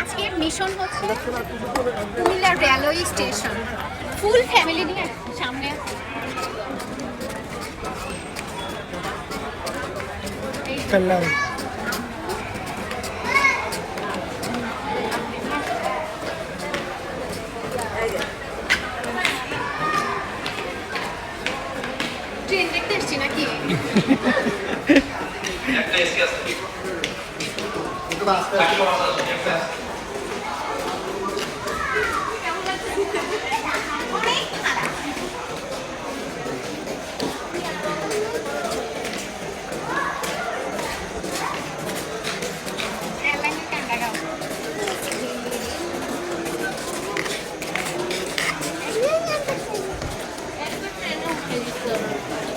আজকের মিশন হচ্ছে Comilla railway station. Full family নিয়ে সামনে ট্রেন দেখতে এসছি নাকি? এয়ারলাইনের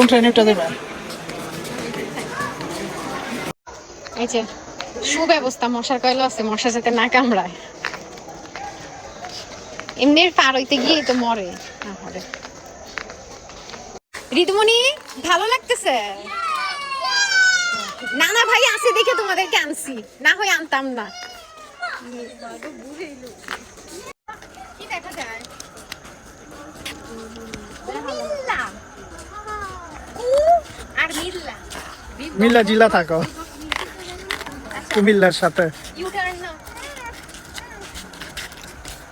কোন ট্রেনেরটা দেবে এই যে, সুব্যবস্থা, মশার কয়লা আছে, মশা যাতে না কামড়ায়। এমনি পার হইতে গিয়ে তো মরে, না মরে। ঋতুমণি, ভালো লাগতেছে? না না ভাই আছে দেখে তোমাদেরকে আনছি, না হয় আনতাম না। মিল্লা জিলা থাকো। কুমিল্লার সাথে।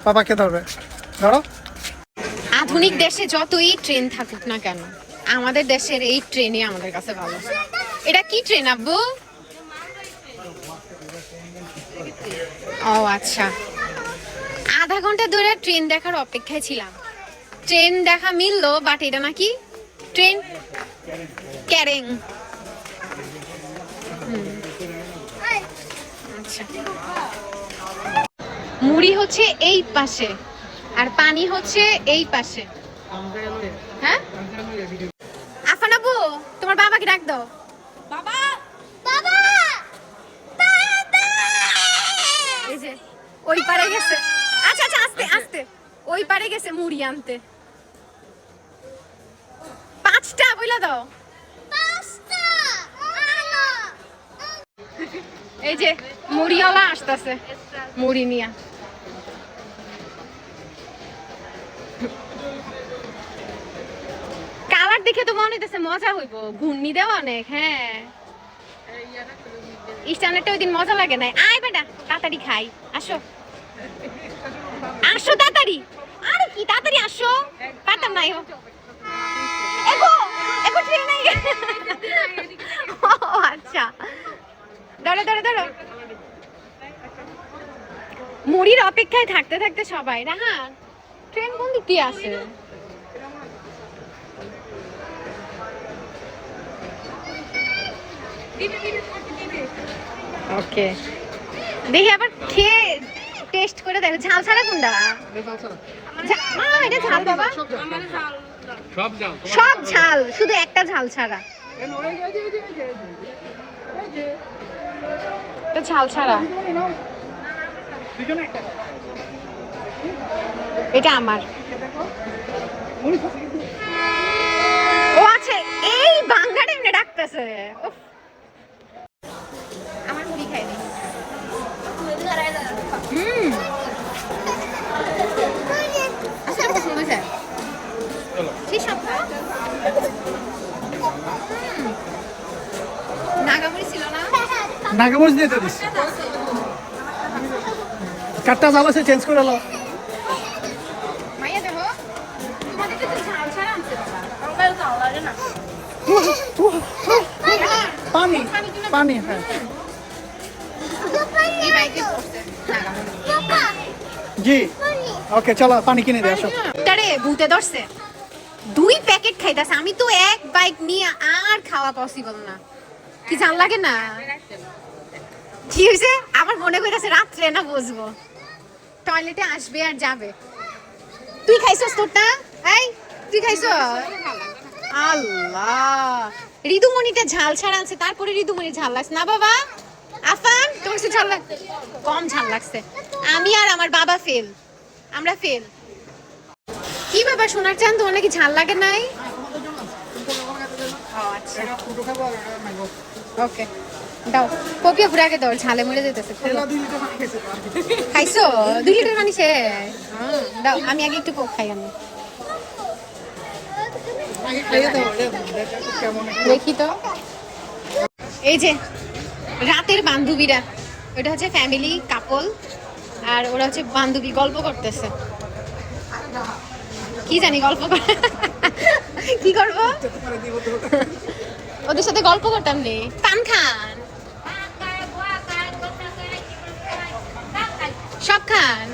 পাপাকে ধরবে। ধরো। আধুনিক দেশে যতই ট্রেন থাকুক না কেন, আমাদের দেশের এই ট্রেনই আমাদের কাছে ভালো। এটা কি ট্রেন আব্বু? ও আচ্ছা। আধা ঘণ্টা ধরে ট্রেন দেখার অপেক্ষায় ছিলাম। ট্রেন দেখা মিললো বাট এটা নাকি ট্রেন ক্যারেং হুম। আচ্ছা মুড়ি হচ্ছে এই পাশে আর পানি হচ্ছে এই পাশে। হ্যাঁ? আফান আবু তোমার বাবাকে ডাক দাও। বাবা! বাবা! এই যে ওই পারে গেছে। আচ্ছা আচ্ছা আস্তে আস্তে। ওই পারে গেছে মুড়ি আনতে। পাঁচটা বইলা দাও। এই যে মুড়িওয়ালা আসতেছে। মুড়ি নিয়া। কালার দেখে তো মনে হইতেছে মজা হইব। ঘূর্ণি দেওয়া অনেক হ্যাঁ। ইস্টানেরটা ওই দিন মজা লাগে নাই। আয় বেটা, তাড়াতাড়ি খাই। আসো। আসো তাড়াতাড়ি। আরে কি, তাড়াতাড়ি আসো। পারতাম নাই হো এগো এগো, ট্রেন। নাই ও আচ্ছা। ধরো ধরো ধরো। মুড়ির অপেক্ষায় থাকতে থাকতে সবাই না হ্যাঁ ট্রেন কোন দিক দিয়ে আসে? ওকে। দেখি আবার খেয়ে টেস্ট করে দেখো। ঝাল ছাড়া কোনটা? এটা ঝাল বাবা। সব সব ঝাল। শুধু একটা ঝাল ছাড়া। এটা ঝাল ছাড়া। এটা আমার। ও আছে এই বাঙ্গাটা এমনি ডাকতেছে। আমার মুড়ি খাই হুম। ছিল না? নাগামরিচ দিয়ে তো দিচ্ছি কাঠটা জাল আছে চেঞ্জ করে লো পানি পানি হ্যাঁ। জি ওকে চলো পানি কিনে দিয়ে আসো। তারে ভূতে ধরছে। দুই প্যাকেট খাইতাছে আমি তো এক বাইক নিয়ে আর খাওয়া পসিবল না। কি জান লাগে না? কি হয়েছে আমার মনে কইতাছে রাত্রে না বসবো। টয়লেটে আসবে আর যাবে। তুই খাইছস তোরটা? এই তুই খাইছ আল্লাহ। ঋতুমণিটা ঝাল ছাড়া আছে তারপরে ঋতুমণি ঝাল লাগছে। না বাবা আফান তোমার কাছে ঝাল লাগ কম ঝাল লাগছে। আমি আর আমার বাবা ফেল আমরা ফেল কি বাবা সোনার চান তোমার নাকি ঝাল লাগে নাই? ও আচ্ছা। ওকে দাও। পপিয়া পুরাকে দাও ঝালে মরে যেতেছে। খাইছো? দুই লিটার পানি সে দাও আমি আগে একটু খাই আমি। রে, দেখো তো। এই যে রাতের বান্ধবীরা ওটা হচ্ছে ফ্যামিলি কাপল আর ওরা হচ্ছে বান্ধবী গল্প করতেছে। কি জানি গল্প কর কি করব। ওদের সাথে গল্প করতাম নে পান খান সব খান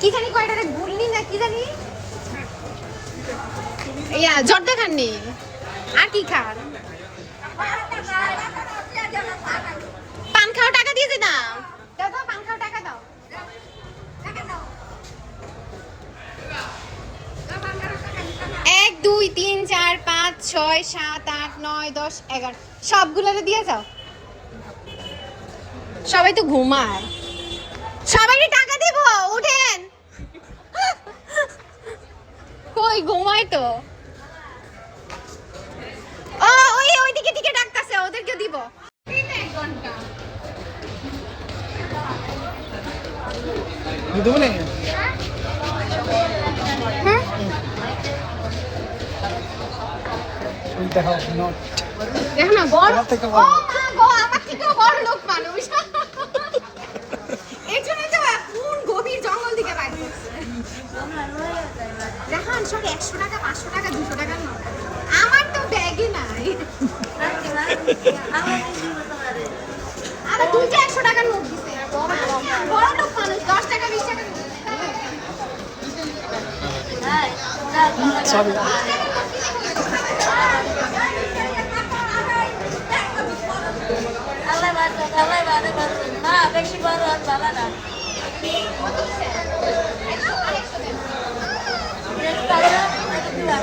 কি জানি কয়টা রে গুলনি না কি জানি? ইয়া জর্দা খাননি। আর কি খান? পান খাও টাকা দিয়ে দে দাও দাও দাও পান খাও টাকা দাও। এক দুই তিন চার পাঁচ ছয় সাত আট নয় দশ এগারো। সবগুলোরে দিয়ে যাও। সবাই তো ঘুমায়। সবাইকে টাকা উঠেন কই ঘুমায় তো? ও ওই ওইদিকে দিকে ডাকতাছে ওদেরকে দিব। দিব নে? হ্যাঁ দেখো, না বড়? ও মা গো আমার থেকেও বড় লোক মানুষ এই জন্য তো কোন গভীর জঙ্গল থেকে বাইর করছে দেখান সব একশো টাকা পাঁচশো টাকা দুশো টাকা নোট আমার তো ব্যাগে নাই আমার দুইটা একশো টাকার নোট দিছে বড় লোক মানুষ দশ টাকা বিশ টাকা নোট দিছে। আল্লাহ আল্লাহ। না, বেশি বড় আর ভালো না। বেশি ভালো না, একটু দিলাম।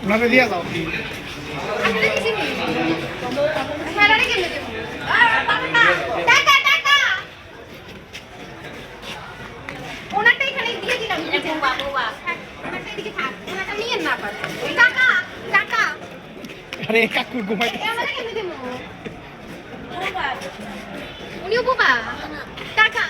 পারে টাকা টাকা আরে কাকু ঘুমাই। উনিও বোবা টাকা